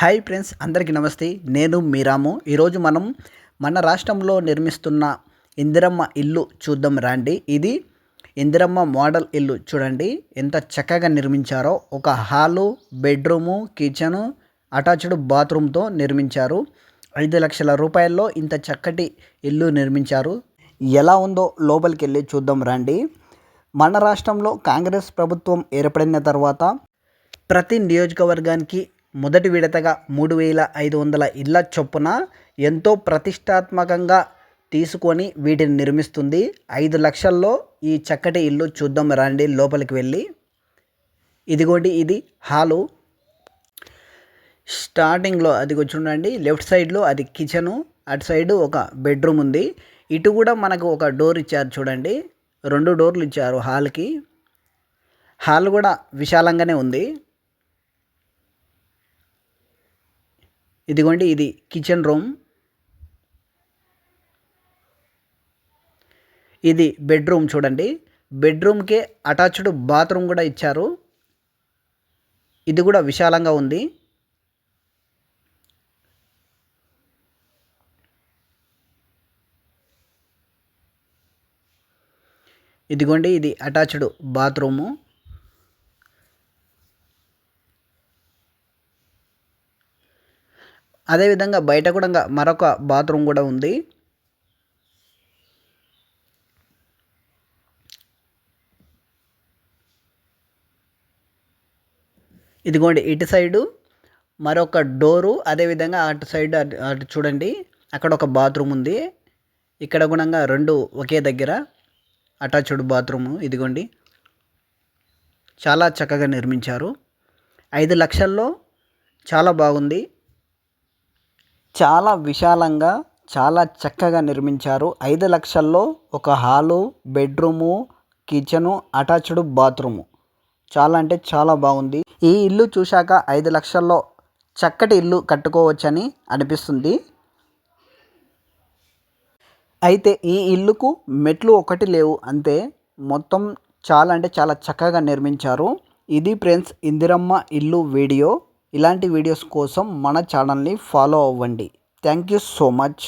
Hi friends అందరికీ నమస్తే. నేను మీరాము ఈరోజు మనం మన రాష్ట్రంలో నిర్మిస్తున్న ఇందిరమ్మ ఇల్లు చూద్దాం రండి. ఇది ఇందిరమ్మ మోడల్ ఇల్లు చూడండి. ఎంత చక్కగా నిర్మించారో. ఒక హాలు బెడ్రూము కిచెను అటాచ్డ్ బాత్రూమ్తో నిర్మించారు. ఐదు లక్షల రూపాయల్లో ఇంత చక్కటి ఇల్లు నిర్మించారు. ఎలా ఉందో లోపలికి వెళ్ళి చూద్దాం రండి. మన రాష్ట్రంలో కాంగ్రెస్ ప్రభుత్వం ఏర్పడిన తర్వాత ప్రతి నియోజకవర్గానికి మొదటి విడతగా మూడు వేల ఐదు వందల ఇళ్ళ చొప్పున ఎంతో ప్రతిష్టాత్మకంగా తీసుకొని వీటిని నిర్మిస్తుంది. ఐదు లక్షల్లో ఈ చక్కటి ఇల్లు చూద్దాం రండి లోపలికి వెళ్ళి. ఇదిగోండి ఇది హాలు. స్టార్టింగ్లో అది చూడండి లెఫ్ట్ సైడ్లో అది కిచెను అటు సైడ్ ఒక బెడ్రూమ్ ఉంది. ఇటు కూడా మనకు ఒక డోర్ ఇచ్చారు చూడండి రెండు డోర్లు ఇచ్చారు హాల్కి. హాల్ కూడా విశాలంగానే ఉంది. ఇదిగోండి ఇది కిచెన్ రూమ్. ఇది బెడ్రూమ్ చూడండి. బెడ్రూమ్కే అటాచ్డ్ బాత్రూమ్ కూడా ఇచ్చారు. ఇది కూడా విశాలంగా ఉంది. ఇదిగోండి ఇది అటాచ్డ్ బాత్రూము. అదేవిధంగా బయట కూడా మరొక బాత్రూమ్ కూడా ఉంది. ఇదిగోండి ఇటు సైడు మరొక డోరు అదేవిధంగా అటు సైడ్ అటు చూడండి అక్కడ ఒక బాత్రూమ్ ఉంది. ఇక్కడ గుణంగా రెండు ఒకే దగ్గర అటాచ్డ్ బాత్రూము ఇదిగోండి. చాలా చక్కగా నిర్మించారు. ఐదు లక్షల్లో చాలా బాగుంది. చాలా విశాలంగా చాలా చక్కగా నిర్మించారు. ఐదు లక్షల్లో ఒక hall bedroom kitchen attached bathroom. చాలా అంటే చాలా బాగుంది. ఈ ఇల్లు చూశాక ఐదు లక్షల్లో చక్కటి ఇల్లు కట్టుకోవచ్చని అనిపిస్తుంది. అయితే ఈ ఇల్లుకు మెట్లు ఒకటి లేవు అంతే. మొత్తం చాలా అంటే చాలా చక్కగా నిర్మించారు. ఇది ఫ్రెండ్స్ ఇందిరమ్మ ఇల్లు వీడియో. ఇలాంటి వీడియోస్ కోసం మన ఛానల్ని ఫాలో అవ్వండి. Thank you so much.